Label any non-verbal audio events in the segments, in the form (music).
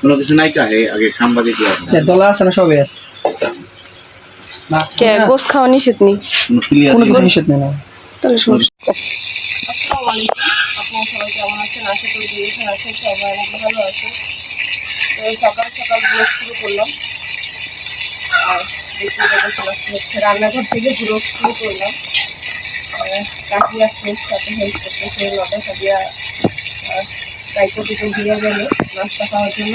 কোনো কিছু নাই কা? আগে সাংবাদিক দলা আছে না সবই আছে? কে গোস খাওয়া নিষেধ নেই। কোনো কিছু নিষেধ নেই না। তাহলে সমস্যা আসসালামু সবাই কেমন আছেন আশা করি যে আছেন সবাই অনেক ভালো আছেন তো সকাল সকাল ব্লগ শুরু করলাম আর দেখতে দেখতে চলে হচ্ছে রান্নাঘর থেকে ব্লগ শুরু করলাম আর কাকি আসছে সাথে হেল্প করতেছে লতা সাদিয়া দায়িত্ব থেকে দিয়ে গেল নাস্তা খাওয়ার জন্য।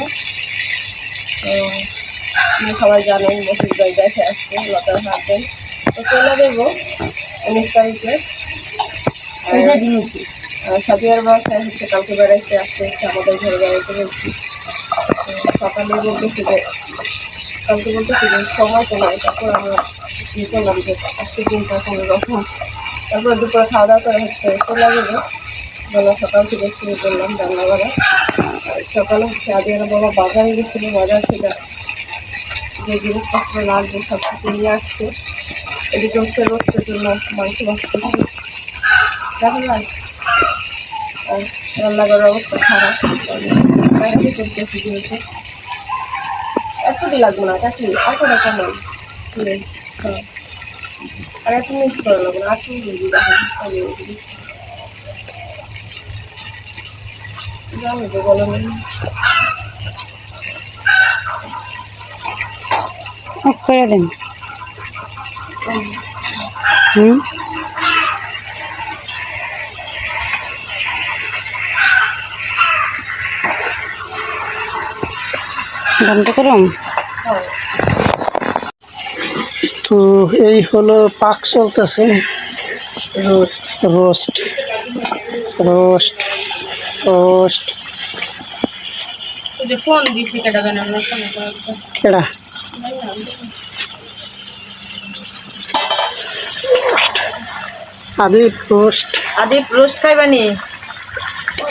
তো সবাই জানেন বসুর গাই দেখে আসছে লতার হাজবেন্ড তো চলে দেবো উনিশ তারিখে। আর সাদিয়ার বাসায় হচ্ছে কালকে বেড়াইতে আসতে হচ্ছে আমাদের ঘরে বেড়াইতে বলছি সকালে বলতেছি যে কালকে বলতেছি যে সময় তো নাই তারপর আমরা কি করলাম যে আজকে দিনটা কোনো রকম। তারপরে দুপুরে খাওয়া দাওয়া করে হচ্ছে চলে যাব। বেলা সকাল থেকে শুরু করলাম রান্না করা আর সকালে হচ্ছে আদিয়ার বাবা বাজারে গেছিল, বাজার সেটা যে জিনিসপত্র লাগবে সব কিছু নিয়ে আসছে। এদিকে হচ্ছে রোস্টের জন্য মাংস বাঁচতেছে দেখা আর রান্নাঘরের অবস্থা খারাপ। বাইরে করতেছি যেহেতু এতটি লাগবে না কাকি এত টাকা হ্যাঁ। আর এত মিক্স করা লাগবে না আর জানি তো বলো অফ করে দেন। হুম? বন্ধ করুন। তো এই হলো পাক চলতেছে। রোস্ট। রোস্ট। ফোন কেডা আদি রোস্ট আদি রোস্ট খাইবানি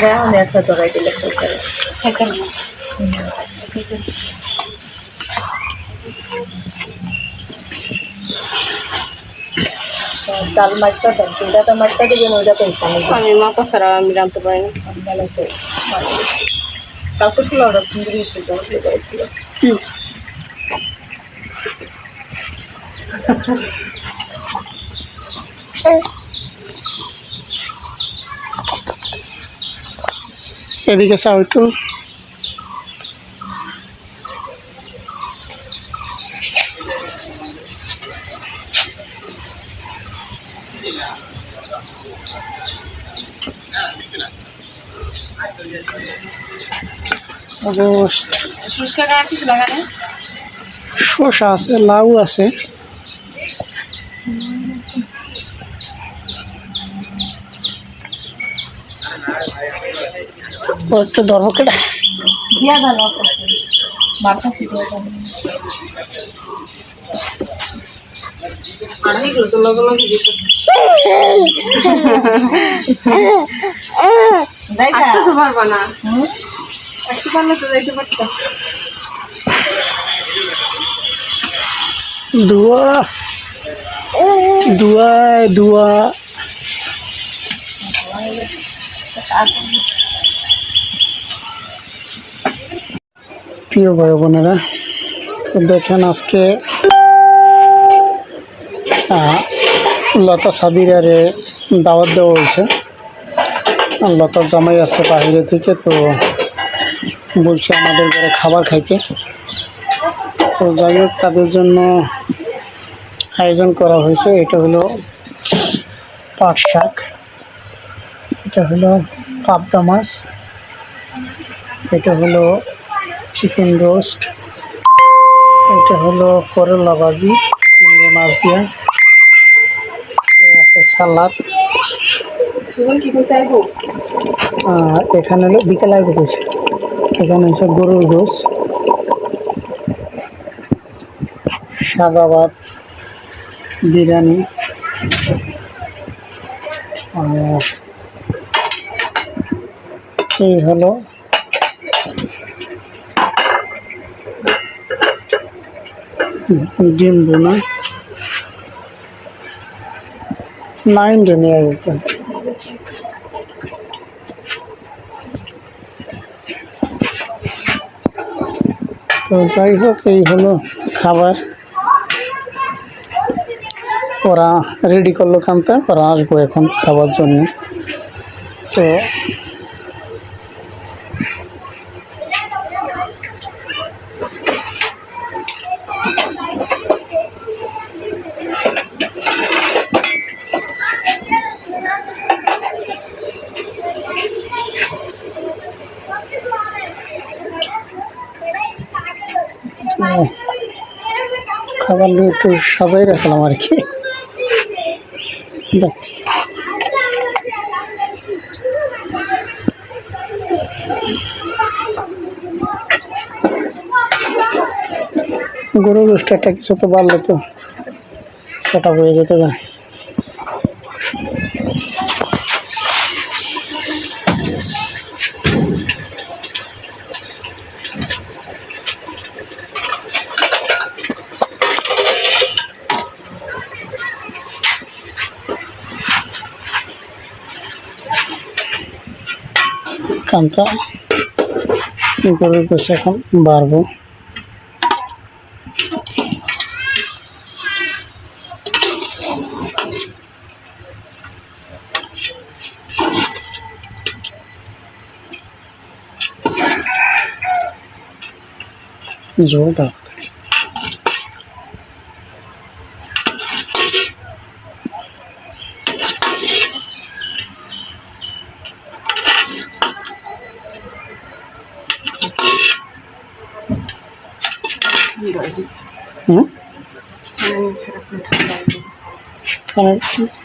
এখন একটা তরাই দিলে খাইতাম না চাল মাছটা দেন তিনটা তো মাছটা দিবেন ওইটা তো ইচ্ছা আমি মাপা ছাড়া আমি রাঁধতে পারি না কাউকে ছিল ওরা সুন্দর ছিল ছিল এদিকে চাও একটু লাগানে শসা আছে লাউ আছে। একটু ধরো কেডা দিয়া গেল বারটা ফিরে আর এগুলো তো লগো লগো দিতে যাইতা (laughs) তো পারবা না। একটু পারলে তো যাইতে প্রিয় ভাই বোনেরা, দেখেন আজকে লতা সাদিরারে দাওয়াত দেওয়া হয়েছে। আর লতা জামাই আছে বাইরে থেকে, তো বলছে আমাদের ঘরে খাবার খাইতে। তো যাই হোক তাদের জন্য আয়োজন করা হয়েছে। এটা হলো পাট শাক। এটা হলো পাবদা মাছ। এটা হলো চিকেন রোস্ট। এটা হলো করলা ভাজি চিংড়ি মাছ দিয়া। আছে সালাদ। এখানে হলো বিকেল আগে গেছে এখানে হচ্ছে গরুর গোস সাদা ভাত বিরিয়ানি এই হলো ডিম বোনা নাইন নিয়ে তো যাই হোক, এই হলো খাবার। ওরা রেডি করল কান্তা ওরা আসব এখন খাবার জন্য। তো তো নিয়ে একটু সাজাই রাখলাম আর কি। গরু গোষ্ঠী একটা কিছু তো বাড়লে তো সেটা হয়ে যেতে পারে। কান্তা গরুর পাশে এখন বাড়বো। জোরদার।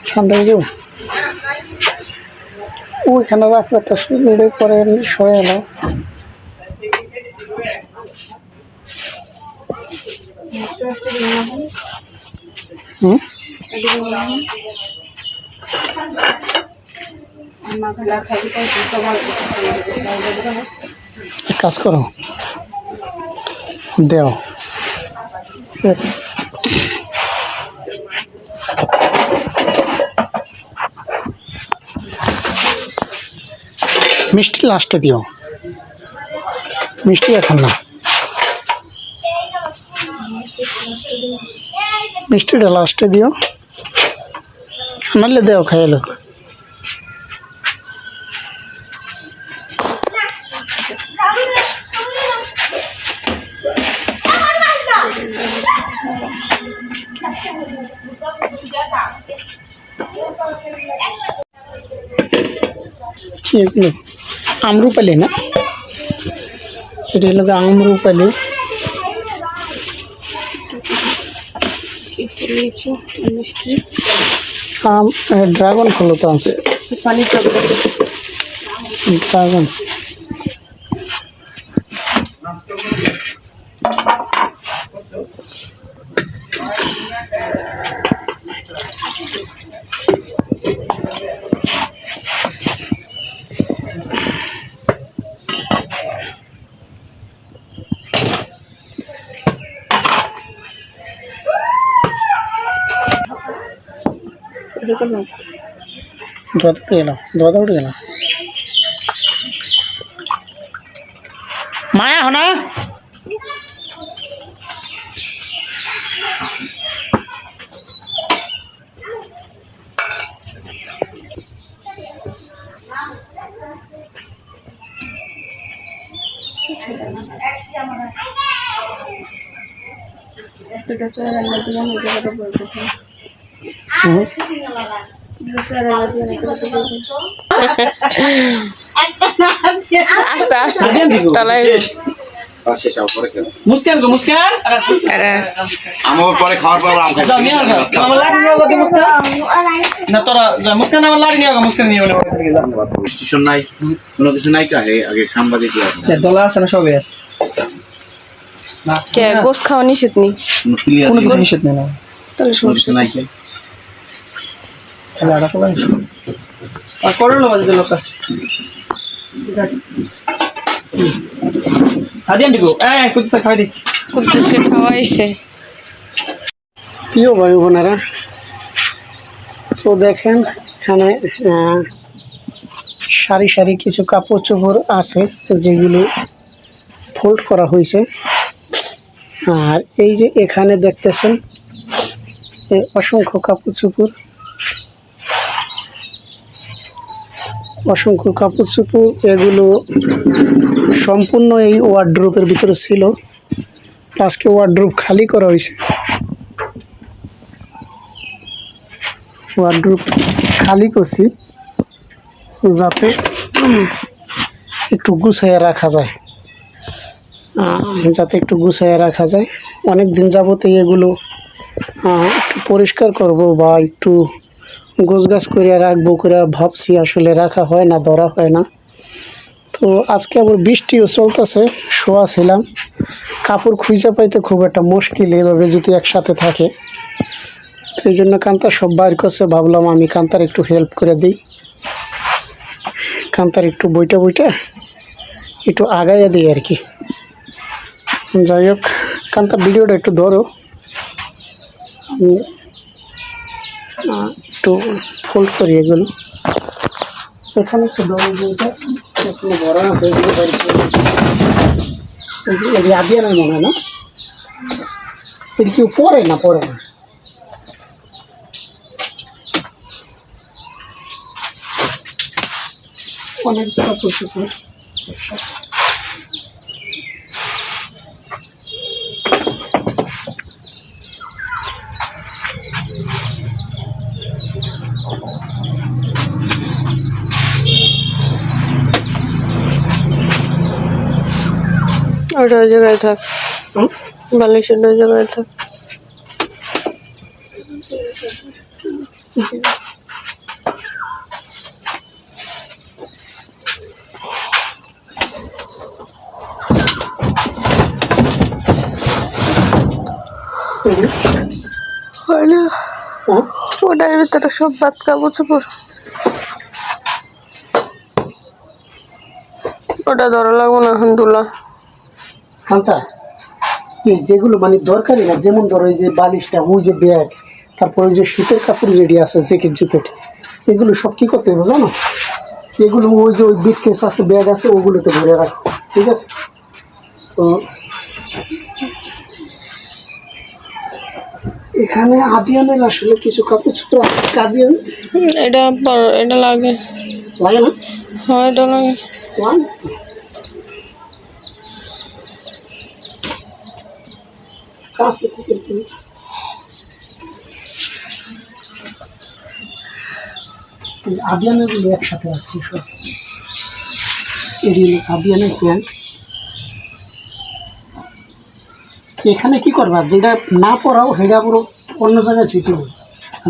ঠান্ডা হয়ে যাব। ওইখানে রাখলে একটা শুলে পরে সরে এলো। কাজ করো। দেও। মিষ্টি লাস্টে দিও। মিষ্টি এখন না। মিষ্টিটা লাস্টে দিও। নাহলে দেও খাই লোক। কি এগুলো? আমরুপালি না? এটা হলো আমরুপালি। আম ড্রাগন ফলও তো আছে। পানি ড্রাগন দোয়া উঠে গেল দোয়া উঠে গেল মায়া হনা হুম। আস্তে আস্তে। তলায় আর মুস্কান গো মুস্কান। আমার পরে খাওয়ার পর আম খাই নিয়ে আসো আমার লাড়ি নিয়ে আসো মুস্কান। না তোরা মুস্কান আমার মুস্কান নিয়ে মানে স্টেশন নাই। কোনো কিছু নাই কা? হে আগে সাংবাদিক দিয়ে দলা আছে না সবই আছে। কে গোস খাওয়া নিষেধ নেই? কোনো ক্লিয়ার কোনো কিছু নিষেধ নেই না। তাহলে কিছু নাই কে খালি আড়া চলে আসো আর করল বাজে দিল লোক সাদিয়ান দিগো এই কুত্তা সা খাই দি। কুদ্দুসকে খাওয়াইছে। প্রিয় ভাই বোনেরা তো দেখেন এখানে আহ, সারি সারি কিছু কাপড় চোপড় আছে যেগুলি ফোল্ড করা হয়েছে। আর এই যে এখানে দেখতেছেন অসংখ্য কাপড় চুপুর অসংখ্য কাপড় চুপুর এগুলো সম্পূর্ণ এই ওয়ার্ড্রোপের ভিতরে ছিল। আজকে ওয়ার্ড্রোপ খালি করা হয়েছে। ওয়ার্ড্রোপ খালি করছি, যাতে একটু গুছাইয়ে রাখা যায়। যাতে একটু গুছাইয়ে রাখা যায়। অনেক দিন যাবতে এগুলো একটু পরিষ্কার করব বা একটু গোছগাছ করে রাখব করে ভাবছি আসলে রাখা হয় না, ধরা হয় না। তো আজকে আবার বৃষ্টিও চলতেছে, শোয়া ছিলাম। কাপড় খুঁজে পাইতে খুব একটা মুশকিল এভাবে যদি একসাথে থাকে। তো এই জন্য কান্তা সব বাইর করছে, ভাবলাম আমি কান্তার একটু হেল্প করে দিই। কান্তার একটু বইটা বইটা একটু আগাইয়া দিই আর কি। যাই হোক কান্তা ভিডিওটা একটু ধরো। একটু ফোল্ড করি এগুলো এখানে একটু এখনও আছে এগুলো বাইরে করে দিই। এই যে এটি আদিয়া নাই মনে হয় না? কেউ পরে না পরে? না অনেক কাপড় চোপড় ওটা ওই জায়গায় থাক। বালিশের ওই জায়গায় থাক? ওটার ভিতরে সব বাদ কাপড় চোপড়। ওটা ধরা লাগবো না এখন খান্তা এই যেগুলো মানে দরকারি না যেমন ধরো এই যে বালিশটা ওই যে ব্যাগ তারপর ওই যে শীতের কাপড় যেটি আছে জ্যাকেট জুকেট এগুলো সব কী করতে হবে জানো? এগুলো ওই যে ওই বিট কেস আছে ব্যাগ আছে ওগুলোতে ভরে রাখো ঠিক আছে? তো এখানে আদিয়ানের আসলে কিছু কাপড় চোপড় আছে কাদিয়ান এটা এটা লাগে। লাগে না? হ্যাঁ এটা লাগে। কাছে থেকে আবিয়ানেরগুলো একসাথে আছে সব। এগুলো আবিয়ানের প্যান্ট এখানে কি করবা? যেটা না পড়াও সেটা পুরো অন্য জায়গায় ছুটে হবে।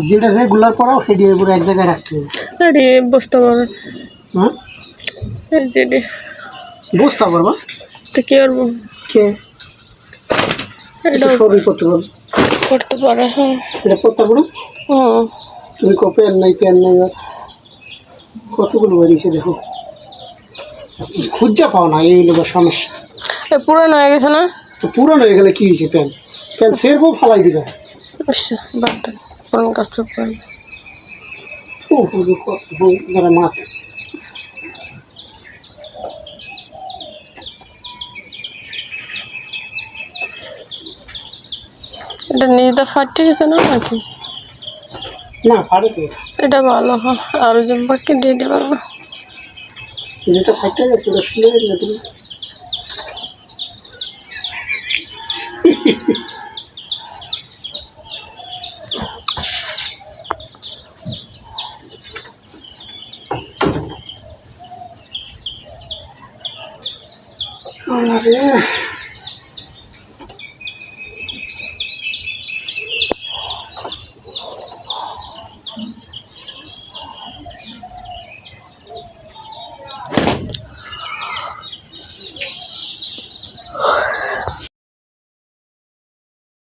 যেটা রেগুলার পড়াও সেটা পুরো এক জায়গায় রাখতে হবে। আরে বুঝতে পারেন হ্যাঁ। বুঝতে পারবা তো কি করব কে? এটা সবই করতে পারব। করতে পারে হ্যাঁ। এটা পারো হুম। তুমি কো পেন নাই পেন নাই কতগুলো বেরিয়েছে দেখো? খুঁজা পাও না এই হলো সমস্যা। এ পুরানো হয়ে গেছে না? তো পুরানো হয়ে গেলে কি হয়েছে প্যান প্যান সেরবো ফালাই দিবে। আচ্ছা বাদ দেন। কোন কাজ করেন ও যারা মাছ এটা নিজেদের ফাটতে গেছে না নাকি? না তো এটা ভালো আর যে বাকি দিয়ে না যেটা ফাইটে গেছে ওটা শুনে গেলে তুমি। আরে।